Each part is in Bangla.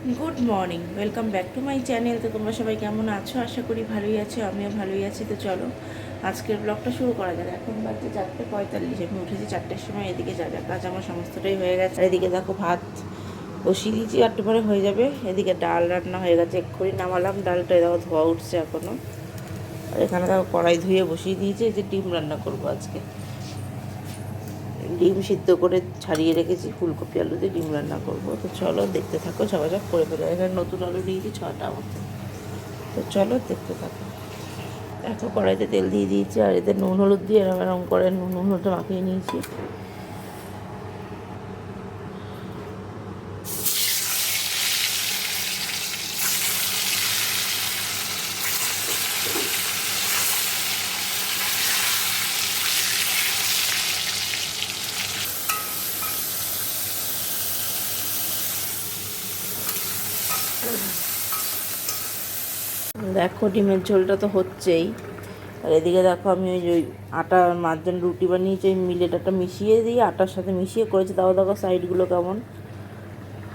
Good morning welcome back to my channel তো তোমরা সবাই কেমন আছো? আশা করি ভালোই আছো, আমিও ভালোই আছি। তো চলো, আজকের ব্লগটা শুরু করা যাক। এখন বাজছে চারটে পঁয়তাল্লিশ। আমি উঠেছি চারটের সময়, এদিকে যা কাজ আমার সমস্তটাই হয়ে গেছে। এদিকে দেখো ভাত বসিয়ে দিয়েছি একটু পরে হয়ে যাবে। এদিকে ডাল রান্না হয়ে গেছে, এক্ষুনি নামালাম। ডালটা দেখো ধোয়া উঠছে এখনও আর এখানে দেখো কড়াই ধুয়ে বসিয়ে দিয়েছি যে ডিম রান্না করব আজকে। ডিম সিদ্ধ করে ছাড়িয়ে রেখেছি, ফুলকপি আলু দিয়ে ডিম রান্না করব। তো চলো দেখতে থাকো ঝপাঝপ করে ফেলে এখানে নতুন আলু নিয়েছি, ছটা মতো। তো চলো দেখতে থাকো। দেখো, কড়াইতে তেল দিয়ে দিয়েছি, আর এতে নুন, হলুদ দিয়ে এরকম করে নুন হলুদটা মাখিয়ে নিয়েছি। দেখো, ডিমের ঝোলটা তো হচ্ছেই। আর এদিকে দেখো, আমি ওই ওই আটা মাঝজন রুটি বানিয়েছি, ওই মিলেটাটা মিশিয়ে দিয়ে আটার সাথে মিশিয়ে করেছি। তাও দেখো, সাইডগুলো কেমন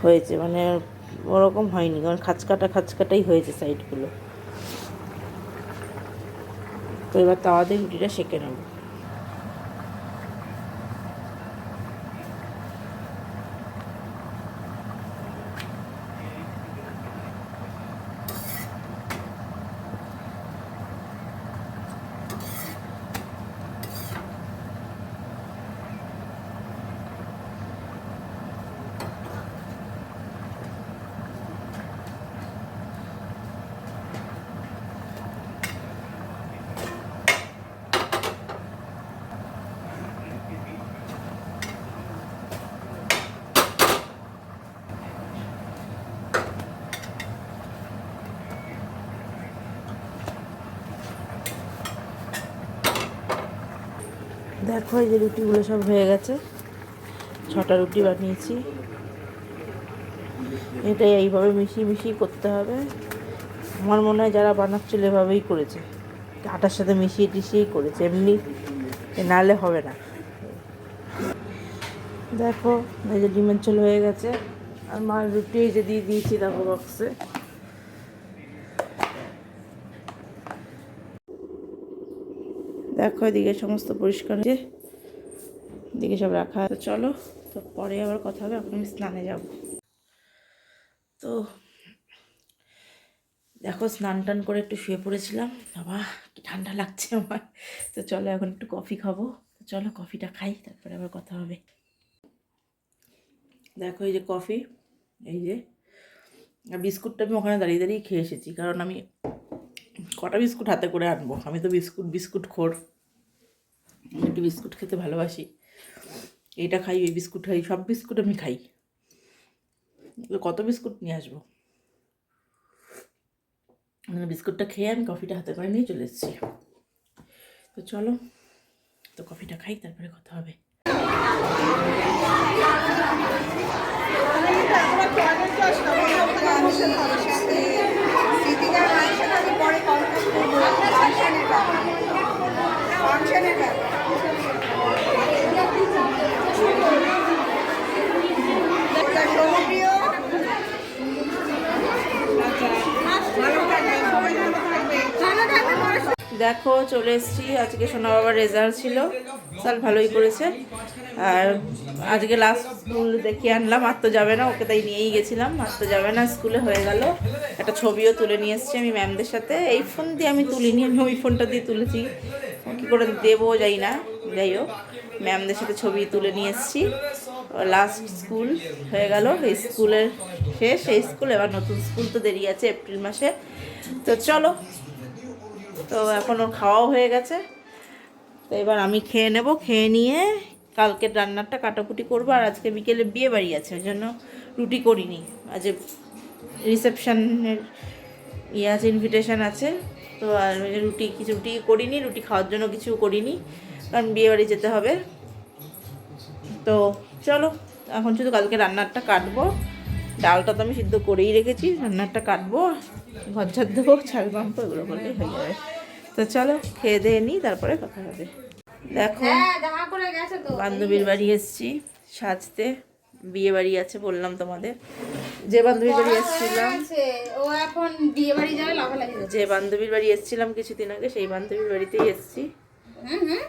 হয়েছে মানে ওরকম হয়নি, কারণ খাঁচকাটা খাঁচকাটাই হয়েছে সাইডগুলো। তো এবার তাওয়াতে রুটিটা সেঁকে নেব। দেখো, এই যে রুটিগুলো সব হয়ে গেছে। ছটা রুটি বানিয়েছি। এটাই এইভাবে মিশিয়ে মিশিয়ে করতে হবে। আমার মনে হয় যারা বানাচ্ছিল এভাবেই করেছে। আটার সাথে মিশিয়ে টিশিয়েই করেছে। এমনি নালে হবে না। দেখো, এই যে ডিমের ঝোল হয়ে গেছে। আর মার রুটি এই যে দিয়ে দিয়েছি দেখো বক্সে দেখো, এদিকে সমস্ত পরিষ্কার হয়েছে। এদিকে সব রাখা তো চলো, তো পরে আবার কথা হবে, এখন আমি স্নানে যাব। তো দেখো, স্নান টান করে একটু শুয়ে পড়েছিলাম। বাবা, কি ঠান্ডা লাগছে আমার। তো চলো, এখন একটু কফি খাব। তো চলো, কফিটা খাই, তারপরে আবার কথা হবে। দেখো, এই যে কফি, এই যে। আর বিস্কুটটা আমি ওখানে দাঁড়িয়ে দাঁড়িয়ে খেয়ে এসেছি, কারণ আমি কটা বিস্কুট হাতে করে আনব? আমি তো বিস্কুট বিস্কুট খোর। একটু বিস্কুট খেতে ভালোবাসি। এইটা খাই ওই বিস্কুট খাই, সব বিস্কুট আমি খাই। কত বিস্কুট নিয়ে আসব? মানে বিস্কুটটা খেয়ে আমি কফিটা হাতে করে নিয়ে চলে এসেছি। তো চলো, তো কফিটা খাই, তারপরে কথা হবে। দেখো, চলে এসেছি। আজকে সোনা বাবার রেজাল্ট ছিল। সাল ভালোই করেছে। আর আজকে লাস্ট স্কুল দেখিয়ে আনলাম, আর তো যাবে না, ওকে তাই নিয়েই গেছিলাম। আর তো যাবে না স্কুলে হয়ে গেল। একটা ছবিও তুলে নিয়ে এসেছি আমি ম্যামদের সাথে। এই ফোন দিয়ে আমি তুলিনি, আমি ওই ফোনটা দিয়ে তুলেছি। কী করে দেবো যাই না। যাই হোক ম্যামদের সাথে ছবি তুলে নিয়ে এসেছি। লাস্ট স্কুল হয়ে গেল। এই স্কুলের শেষ। এই স্কুল এবার নতুন স্কুল তো দেরি আছে এপ্রিল মাসে। তো চলো তো এখন ওর খাওয়াও হয়ে গেছে। তো এবার আমি খেয়ে নেব, খেয়ে নিয়ে কালকের রান্নাটা কাটাকুটি করব আর আজকে বিকেলে বিয়ে বাড়ি আছে, ওই জন্য রুটি করিনি। আজ রিসেপশনের ইয়ে আছে ইনভিটেশন আছে, তো আর রুটি, কিছু রুটি করিনি, রুটি খাওয়ার জন্য কিছু করিনি, কারণ বিয়ে বাড়ি যেতে হবে। তো চলো, এখন শুধু কালকে রান্নারটা কাটবো। ডালটা তো আমি সিদ্ধ করেই রেখেছি রান্নারটা কাটবো ঘর ঝাড় দেবো ছাল পাম্প এগুলো করলেই হয়ে যাবে। তো চলো খেয়ে দিয়ে নিই তারপরে কথা হবে। দেখো বান্ধবীর বাড়ি এসেছি সাজতে। বিয়ে বাড়ি আছে বললাম তোমাদের। যে বান্ধবীর বাড়ি এসেছিলাম ও এখন বিয়ে বাড়ি যাবে লাফালাফি করছে। যে বান্ধবীর বাড়ি এসেছিলাম কিছুদিন আগে সেই বান্ধবীর বাড়িতেই এসেছি। হুম হুম।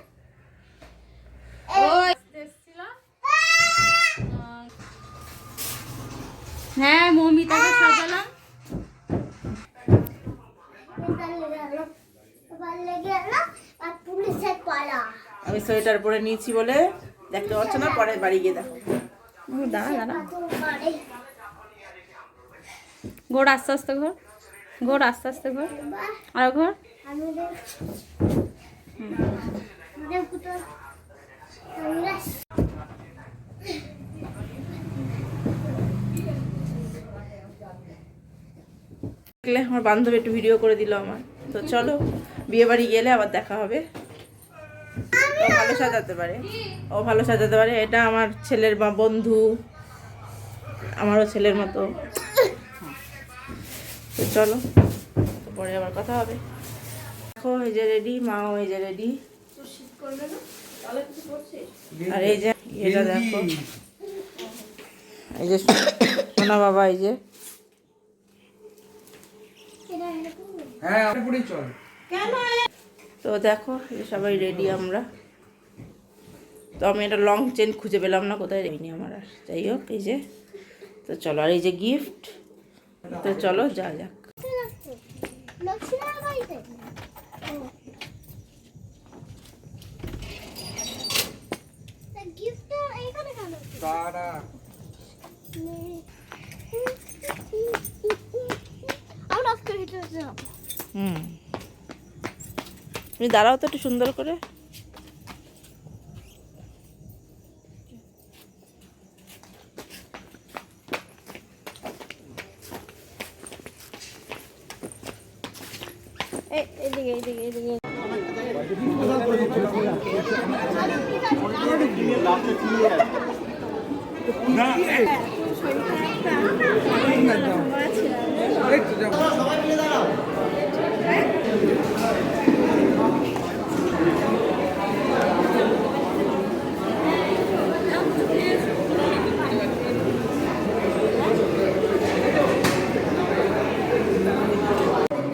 হ্যাঁ মমিতাকে সাজালাম। আমি সোয়েটার পরে নিয়েছি বলে দেখতে পাচ্ছ না পরে বাড়ি গিয়ে দেখো। দাঁড়া দাঁড়া। বাড়ি আস্তে আস্তে ঘোর ঘোর আস্তে আস্তে ঘোর। আর ঘোর। আমি দেখো দেখলে আমার বান্ধবী একটু ভিডিও করে দিল আমার। তো চলো বিয়ে বাড়ি গেলে আবার দেখা হবে। ও ভালো সাজাতে পারে। ও ভালো সাজাতে পারে। এটা আমার ছেলের বন্ধু। আমারও ছেলের মতো। তো চলো, পরে আবার কথা হবে। দেখো, এই যে রেডি মাও এই যে রেডি আর এই যে এটা দেখো। এই যে বাবা, এই যে। হ্যাঁ চল। তো দেখো এই সবাই রেডি আমরা। তো আমি একটা লং চেন খুঁজে পেলাম না কোথায় রেখেনি আমার আর। যাই হোক এই যে। তো চলো আর এই যে গিফট তো চলো যা যাক। আমরা হুম। তুমি দাঁড়াও তো একটু সুন্দর করে। এদিকে এদিকে তো যাও।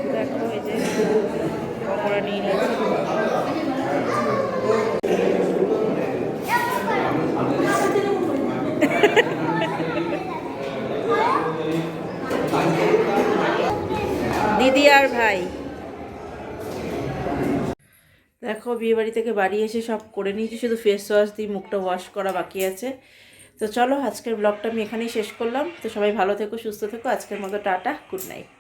দেখো এই যে দিদি আর ভাই। দেখো বিয়ে বাড়ি থেকে বাড়ি এসে সব করে নিয়েছি, শুধু ফেস ওয়াশ দিয়ে মুখটা ওয়াশ করা বাকি আছে। তো চলো, আজকের ব্লগটা আমি এখানেই শেষ করলাম। তো সবাই ভালো থেকো, সুস্থ থেকো। আজকের মতো টাটা গুড নাইট